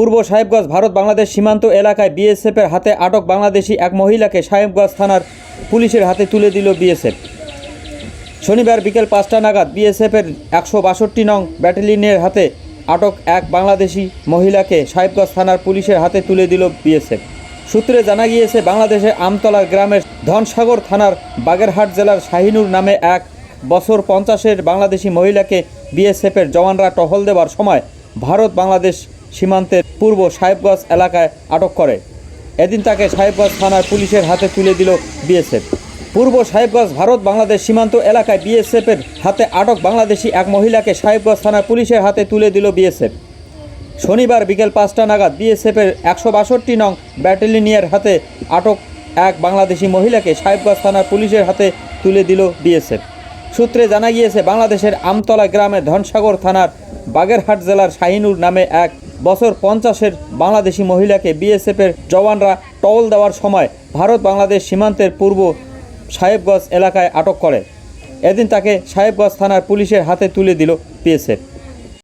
পূর্ব সাহেবগঞ্জ, ভারত বাংলাদেশ সীমান্ত এলাকায় বিএসএফের হাতে আটক বাংলাদেশি এক মহিলাকে সাহেবগঞ্জ থানার পুলিশের হাতে তুলে দিল বিএসএফ। শনিবার বিকেল পাঁচটা নাগাদ বিএসএফের একশো বাষট্টি নং ব্যাটালিয়নের হাতে আটক এক বাংলাদেশি মহিলাকে সাহেবগঞ্জ থানার পুলিশের হাতে তুলে দিল বিএসএফ। সূত্রে জানা গিয়েছে, বাংলাদেশের আমতলা গ্রামের ধনসাগর থানার বাগেরহাট জেলার শাহিনুর নামে এক বছর পঞ্চাশের বাংলাদেশি মহিলাকে বিএসএফের জওয়ানরা টহল দেওয়ার সময় ভারত বাংলাদেশ সীমান্তের পূর্ব সাহেবগঞ্জ এলাকায় আটক করে। এদিন তাকে সাহেবগঞ্জ থানার পুলিশের হাতে তুলে দিল বিএসএফ। পূর্ব সাহেবগঞ্জ, ভারত, বাংলাদেশ সীমান্ত এলাকায় বিএসএফের হাতে আটক বাংলাদেশি এক মহিলাকে সাহেবগঞ্জ থানার পুলিশের হাতে তুলে দিল বিএসএফ। শনিবার বিকেল পাঁচটা নাগাদ বিএসএফের একশো বাষট্টি নং ব্যাটালিয়নের হাতে আটক এক বাংলাদেশি মহিলাকে সাহেবগঞ্জ থানার পুলিশের হাতে তুলে দিল বিএসএফ। সূত্রে জানা গিয়েছে, বাংলাদেশের আমতলা গ্রামের ধনসাগর থানার বাগেরহাট জেলার শাহিনুর নামে এক বছর পঞ্চাশের বাংলাদেশি মহিলাকে বিএসএফের জওয়ানরা টল দেওয়ার সময় ভারত বাংলাদেশ সীমান্তের পূর্ব সাহেবগঞ্জ এলাকায় আটক করে। এদিন তাকে সাহেবগঞ্জ থানার পুলিশের হাতে তুলে দিল বিএসএফ।